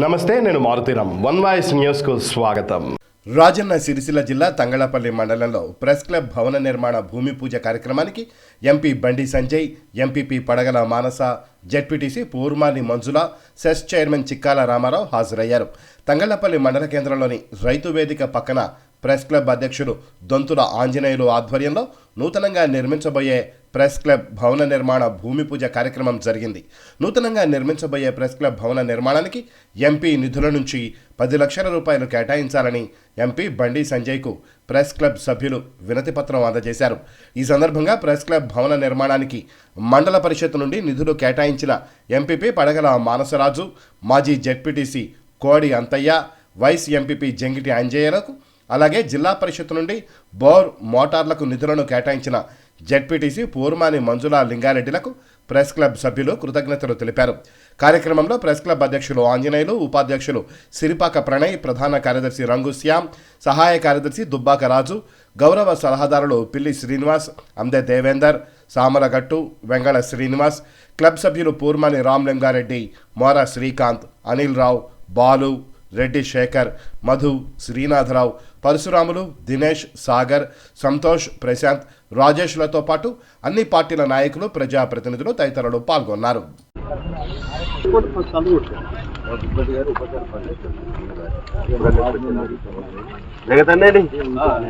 నమస్తే నేను Maruthi Ram one voice న్యూస్కు స్వాగతం. రాజన్న సిరిసిల్ల జిల్లా తంగళపల్లి మండలంలో ప్రెస్ క్లబ్ భవన నిర్మాణ భూమి పూజ కార్యక్రమానికి MP Bandi Sanjay MPP Padagala Manasa ZPTC Purmani Manjula cess chairman Chikkala Ramarao హాజరయ్యారు. తంగళ్ళపల్లి మండల కేంద్రంలోని రైతు వేదిక పక్కన ప్రెస్ క్లబ్ అధ్యక్షుడు దొంతుల ఆంజనేయులు ఆధ్వర్యంలో నూతనంగా నిర్మించబోయే ప్రెస్ క్లబ్ భవన నిర్మాణ భూమి పూజ కార్యక్రమం జరిగింది. నూతనంగా నిర్మించబోయే ప్రెస్ క్లబ్ భవన నిర్మాణానికి ఎంపీ నిధుల నుంచి పది లక్షల రూపాయలు కేటాయించాలని ఎంపీ బండి సంజయ్కు ప్రెస్ క్లబ్ సభ్యులు వినతిపత్రం అందజేశారు. ఈ సందర్భంగా ప్రెస్ క్లబ్ భవన నిర్మాణానికి మండల పరిషత్ నుండి నిధులు కేటాయించిన ఎంపీపీ పడగల మానసరాజు మాజీ ZPTC Kodi Anthaiah vice MPP Jangiti అంజయ్యలకు అలాగే జిల్లా పరిషత్ నుండి బోర్ మోటార్లకు నిధులను కేటాయించిన జెడ్పీటీసీ పూర్మాని మంజుల లింగారెడ్డిలకు ప్రెస్ క్లబ్ సభ్యులు కృతజ్ఞతలు తెలిపారు. కార్యక్రమంలో ప్రెస్ క్లబ్ అధ్యక్షులు ఆంజనేయులు ఉపాధ్యక్షులు సిరిపాక ప్రణయ్ ప్రధాన కార్యదర్శి రంగు శ్యామ్ సహాయ కార్యదర్శి దుబ్బాక రాజు గౌరవ సలహాదారులు పిల్లి శ్రీనివాస్ అందే దేవేందర్ సామరగట్టు వెంగళ శ్రీనివాస్ క్లబ్ సభ్యులు పూర్మాని రామ్లింగారెడ్డి మోర శ్రీకాంత్ అనిల్ రావు బాలు రెడ్డి శేఖర్ మధు శ్రీనాథరావు పరశురాములు దినేష్ సాగర్ సంతోష్ ప్రశాంత్ రాజేష్లతో పాటు అన్ని పార్టీల నాయకులు ప్రజాప్రతినిధులు తదితరులు పాల్గొన్నారు.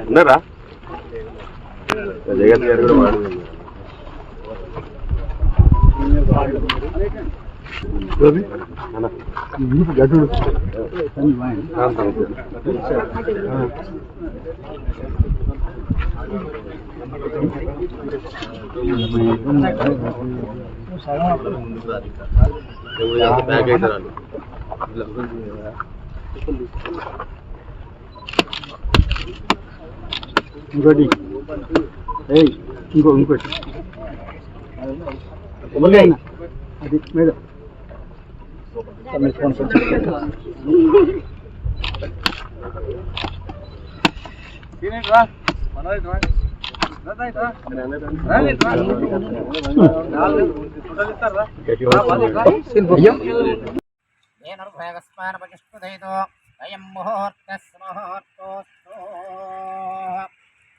ఉన్నారా? జగత్ గారు కూడా వాడు. ఇంకోటి ఏయ్ ఇంకో ఇంకోటి అది మీద येनुर्भयगस्मानपचष्पदयितो अयं मुहूर्तस्य मुहूर्तोऽस्तु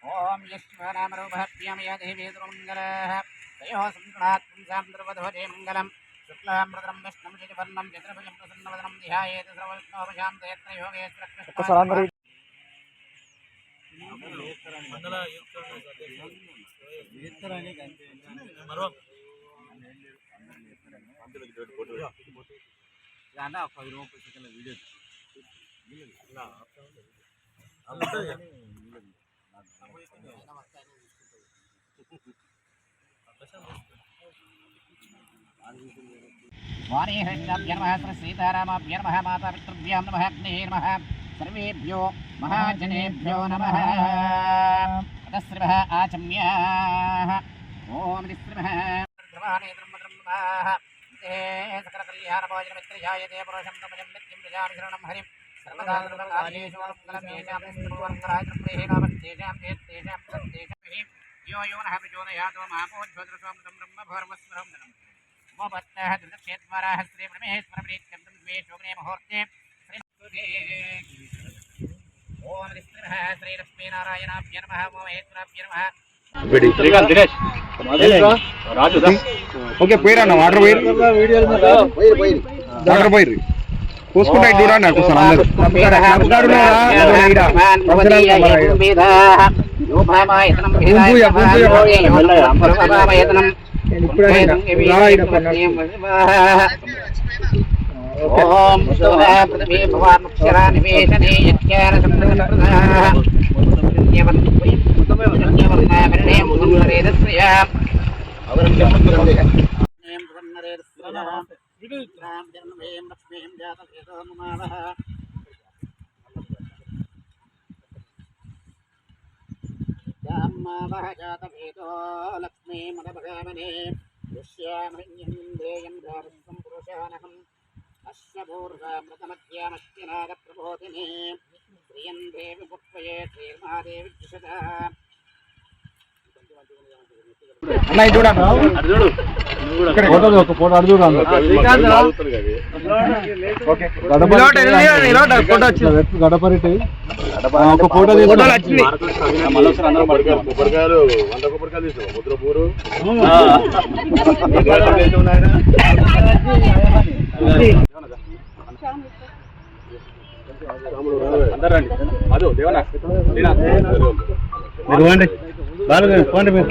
ॐ यश्वरामरूपभ्यां या देवी दुर्मङ्गलः तयोः सङ्कणात् पुंसां द्रवध्वजे मङ्गलम् शुक्लामृतं विष्णुं शशिवर्णं चतुर्भुजं प्रसन्नवदनं ఒక్కసారి అన్న పది రూపాయలు సెకండ్ వీడియో అమ్మ नमः। मातापितृभ्यां नमः। अग्नेः नमः सर्वेभ्यो महाजनेभ्यो नमः। अतस्रिवः आचम्याः ॐ ते सकलकल्याणभोजनमित्रजायते पुरुषं नित्यं प्रजामि शरणं हरिं। सर्वदा सर्वकार्येषु मङ्गलं येषां निस्पृवर्गराजप्रभेणामस्तेषां तेषां तेषां यो यो नः प्रचोदयातो महापोज्वद्रसोमृतं ब्रह्मभर्मस्मरं धनम् उपपत्तः त्रिदक्षेत्वराः श्रीपरमेश्वरप्रीत्यर्थं द्वे शोभने मुहूर्ते ఓం శ్రీనమః శ్రీలక్ష్మీనారాయణాభ్య నమః ఓం మహేశ్వరాభ్య నమః శ్రీకాంత్ దినేష్ రాజు ఓకే పోయిరా వాటర్ పోయి వాటర్ పోయి చూసుకుంటా ఇటు చూడండి నాకు అసలు అందరూ ఓం పృథ్వీ భవాక్షరా నివేశనే యజ్ఞాన సంప్రదాయ జాతవేదో లక్ష్మీ మదభగామనే దృశ్యామహ్యం రామస్వం పురుషానహం అశ్వభూర్గామృతమధ్యామశ్చినాగప్రబోధిని శ్రియం దేవి పుష్పయే శ్రీర్మహాదేవి ద్విషద అన్న ఇది గడపరిటి ఒక ఫోటో కొబ్బరికాయలు వంద కొబ్బరికాయలు ముద్రపూరు. అందరండి అదో. దేవనా? మీరు